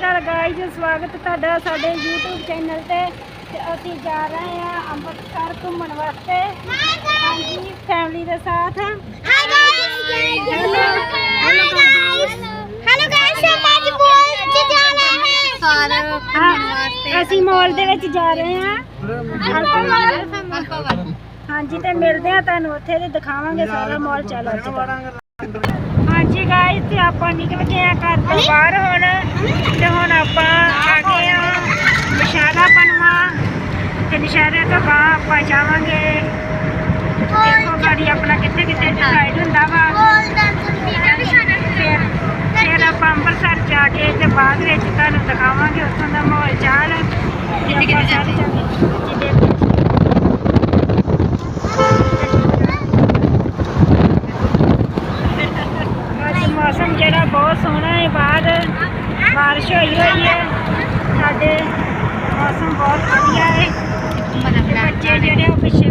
ਦਾ guys ਸਵਾਗਤ ਤੁਹਾਡਾ ਸਾਡੇ YouTube ਚੈਨਲ ਤੇ। ਤੇ ਅਸੀਂ ਜਾ ਰਹੇ ਹਾਂ ਅੰਮ੍ਰਿਤਸਰ ਘੁੰਮਣ ਵਾਸਤੇ। ਹਾਂਜੀ ਫੈਮਿਲੀ ਦੇ ਸਾਥ। ਅਸੀਂ ਮਾਲ ਦੇ ਵਿੱਚ ਜਾ ਰਹੇ ਹਾਂ। ਹਾਂਜੀ ਤੇ ਮਿਲਦੇ ਆ ਤੁਹਾਨੂੰ ਉੱਥੇ ਦਿਖਾਵਾਂਗੇ ਸਾਰਾ ਮਾਲ ਚੱਲ ਅੱਜ ਗਾਇਜ਼ ਤੇ ਆਪਾਂ ਨਿਕਲ ਗਏ ਆ ਘਰ ਤੋਂ ਬਾਹਰ ਹੁਣ। ਤੇ ਹੁਣ ਆਪਾਂ ਆ ਗਏ ਆ ਨਿਸ਼ਾਰਾ ਪਨਵਾ। ਤੇ ਨਿਸ਼ਾਰੇ ਤੋਂ ਬਾਅਦ ਆਪਾਂ ਜਾਵਾਂਗੇ। ਦੇਖੋ ਗਾੜੀ ਆਪਣਾ ਕਿੱਥੇ ਕਿੱਥੇ ਡਿਸਾਈਡ ਹੁੰਦਾ ਵਾ। ਫਿਰ ਫਿਰ ਆਪਾਂ ਅੰਮ੍ਰਿਤਸਰ ਜਾ ਕੇ ਤੇ ਬਾਅਦ ਵਿੱਚ ਤੁਹਾਨੂੰ ਦਿਖਾਵਾਂਗੇ ਉੱਥੋਂ ਦਾ ਮਾਹੌਲ ਚਾਲ। ਤੇ ਆਪਾਂ ਸਾਰੇ ਜਿਹੜਾ ਬਹੁਤ ਸੋਹਣਾ ਹੈ, ਬਾਅਦ بارش ਹੋਈ ਹੋਈ ਹੈ। ਸਾਡੇ ਮੌਸਮ ਬਹੁਤ ਵਧੀਆ ਹੈ। ਬੱਚੇ ਜਿਹੜੇ ਉਹ ਪਿੱਛੇ